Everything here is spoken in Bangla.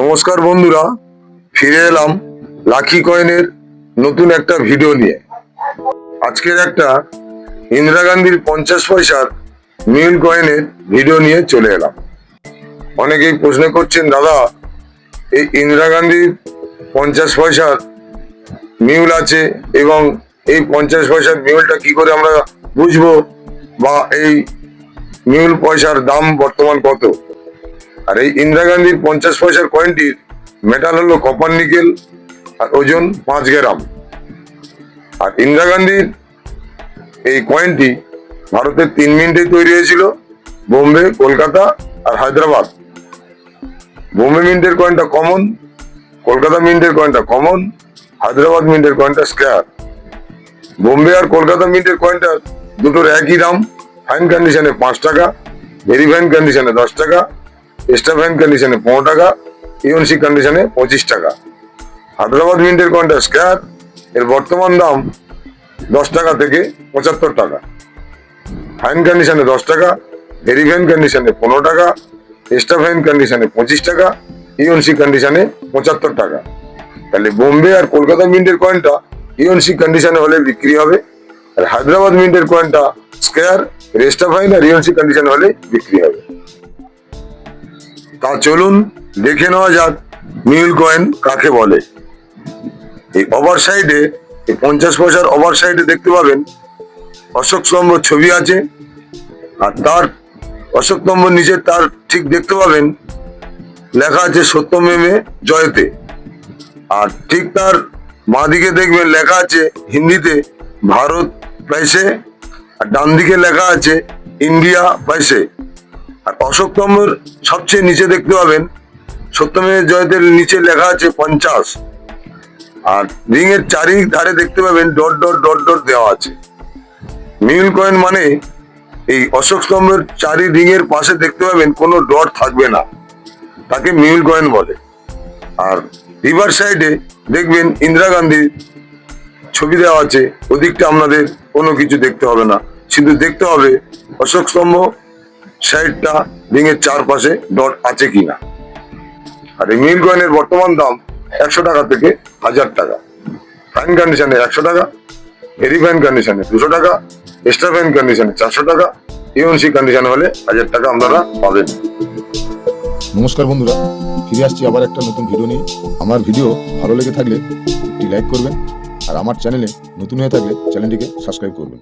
নমস্কার বন্ধুরা, ফিরে এলাম লাকি কয়েনের নতুন একটা ভিডিও নিয়ে। আজকের একটা ইন্দিরা গান্ধীর পঞ্চাশ পয়সার মিল কয়েনের ভিডিও নিয়ে চলে এলাম। অনেকেই প্রশ্ন করছেন, দাদা, এই ইন্দিরা গান্ধীর পঞ্চাশ পয়সার মিউল আছে এবং এই পঞ্চাশ পয়সার মিউলটা কি করে আমরা বুঝব? বা এই মিউল পয়সার দাম বর্তমান কত? আর এই ইন্দিরা গান্ধীর পঞ্চাশ পয়সার কয়েনটির মেটাল হলো কপার নিকেল আর ওজন পাঁচ গ্রাম আর ইন্দিরা গান্ধীর এই কয়েনটি ভারতের তিন মিনিটে তৈরি হয়েছিল, বোম্বে, কলকাতা আর হায়দ্রাবাদ। বোম্বে মিন্টের কয়েনটা কমন কলকাতা মিন্টের কয়েনটা কমন হায়দ্রাবাদ মিন্টের কয়েনটা স্কোয়ার বোম্বে আর কলকাতা মিন্টের কয়েনটা দুটোর একই দাম ফাইন কন্ডিশনে পাঁচ টাকা ভেরি ফাইন কন্ডিশনে দশ টাকা এক্সট্রা ফাইন কন্ডিশনে পনেরো টাকা ইউএনসি কন্ডিশনে পঁচিশ টাকা। হায়দ্রাবাদ মিন্টের কয়েনটা স্কোয়ার এর বর্তমান দাম দশ টাকা থেকে পঁচাত্তর টাকা। ফাইন কন্ডিশনে দশ টাকা ভেরি ফাইন কন্ডিশনে পনেরো টাকা এক্সট্রা ফাইন কন্ডিশনে পঁচিশ টাকা ইউএনসি কন্ডিশনে পঁচাত্তর টাকা। তাহলে বোম্বে আর কলকাতা মিন্টের কয়েনটা ইউএনসি কন্ডিশনে হলে বিক্রি হবে, আর হায়দ্রাবাদ মিন্টের কয়েনটা স্কোয়ার রেস্টা ফাইন আর ইউএনসি কন্ডিশনে হলে বিক্রি হবে। তা চলুন দেখে নেওয়া যাক মিউল কয়েন কাকে বলে। এই ওভার সাইডে, এই পঞ্চাশ পয়সার ওভার সাইডে দেখতে পাবেন অশোক স্তম্ভ ছবি আছে। আর তার, অশোক স্তম্ভ নিচে তার ঠিক দেখতে পাবেন, লেখা আছে সত্যমেমে জয়তে। আর ঠিক তার বাঁ দিকে দেখবেন লেখা আছে হিন্দিতে ভারত পয়সে আর ডান দিকে লেখা আছে ইন্ডিয়া পয়সে আর অশোক স্তম্ভের সবচেয়ে নিচে দেখতে পাবেন সত্যমের জয়তের নিচে লেখা আছে পঞ্চাশ। আর রিং এর চারিধারে দেখতে পাবেন ডট ডট ডট ডট দেওয়া আছে। মিউল কয়েন মানে এই অশোক স্তম্ভের চারি রিং এর পাশে দেখতে পাবেন কোনো ডট থাকবে না। তাকে মিউল কয়েন বলে। আর রিভার সাইডে দেখবেন ইন্দিরা গান্ধীর ছবি দেওয়া আছে। ওদিকটা আপনাদের কোনো কিছু দেখতে হবে না। শুধু দেখতে হবে অশোক স্তম্ভ সাইডটা রিং এর চারপাশে ডট আছে কিনা। আর এই মিল কয়েনের বর্তমান দাম একশো টাকা থেকে হাজার টাকা। ফাইন কন্ডিশনে একশো টাকা ভেরি ফাইন কন্ডিশনে দুশো টাকা এক্সট্রা ফাইন কন্ডিশনে চারশো টাকা ইউএনসি কন্ডিশন হলে হাজার টাকা আপনারা পাবেন। নমস্কার বন্ধুরা, ফিরে আসছি আবার একটা নতুন ভিডিও নিয়ে। আমার ভিডিও ভালো লেগে থাকলে একটি লাইক করবেন, আর আমার চ্যানেলে নতুন হয়ে থাকলে চ্যানেলটিকে সাবস্ক্রাইব করবেন।